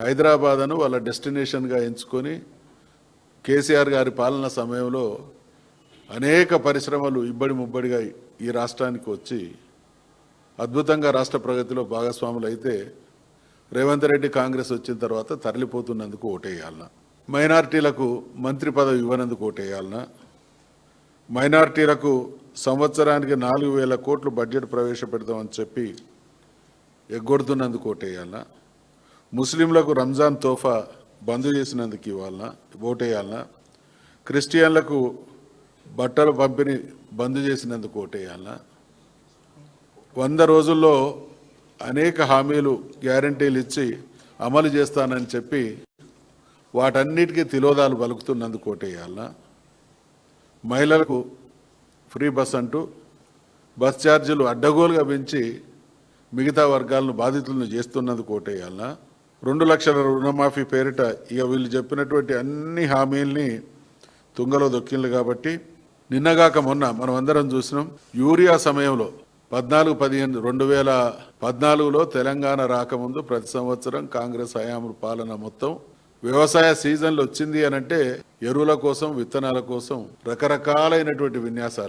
హైదరాబాద్ను వాళ్ళ డెస్టినేషన్గా ఎంచుకొని కేసీఆర్ గారి పాలన సమయంలో అనేక పరిశ్రమలు ఇబ్బడి ముబ్బడిగా ఈ రాష్ట్రానికి వచ్చి అద్భుతంగా రాష్ట్ర ప్రగతిలో భాగస్వాములు అయితే రేవంత్ రెడ్డి కాంగ్రెస్ వచ్చిన తర్వాత తరలిపోతున్నందుకు ఓటేయాలన? మైనార్టీలకు మంత్రి పదవి ఇవ్వనందుకు ఓటేయాలన? మైనార్టీలకు సంవత్సరానికి నాలుగు వేల కోట్లు బడ్జెట్ ప్రవేశపెడతామని చెప్పి ఎగ్గొడుతున్నందుకు ఓటేయాలనా? ముస్లింలకు రంజాన్ తోఫా బంద్ చేసినందుకు ఇవ్వాలన ఓటేయాలన? క్రిస్టియన్లకు బట్టలు పంపిణీ బంద్ చేసినందుకు ఓటేయాలన? వంద రోజుల్లో అనేక హామీలు గ్యారంటీలు ఇచ్చి అమలు చేస్తానని చెప్పి వాటన్నిటికీ తిలోదాలు పలుకుతున్నందుకు ఓటేయాలన? మహిళలకు ఫ్రీ బస్ అంటూ బస్ ఛార్జీలు అడ్డగోలుగా పెంచి మిగతా వర్గాలను బాధితులను చేస్తున్నందుకు ఓటేయాలనా? రెండు లక్షల రుణమాఫీ పేరిట ఇక వీళ్ళు చెప్పినటువంటి అన్ని హామీల్ని తుంగలో దొక్కిళ్ళు కాబట్టి నిన్నగాక మొన్న మనం అందరం చూసినాం. యూరియా సమయంలో పద్నాలుగు పదిహేను రెండు వేల పద్నాలుగులో తెలంగాణ రాకముందు ప్రతి సంవత్సరం కాంగ్రెస్ హయాము పాలన మొత్తం వ్యవసాయ సీజన్లు వచ్చింది అనంటే ఎరువుల కోసం విత్తనాల కోసం రకరకాలైనటువంటి విన్యాసాలు.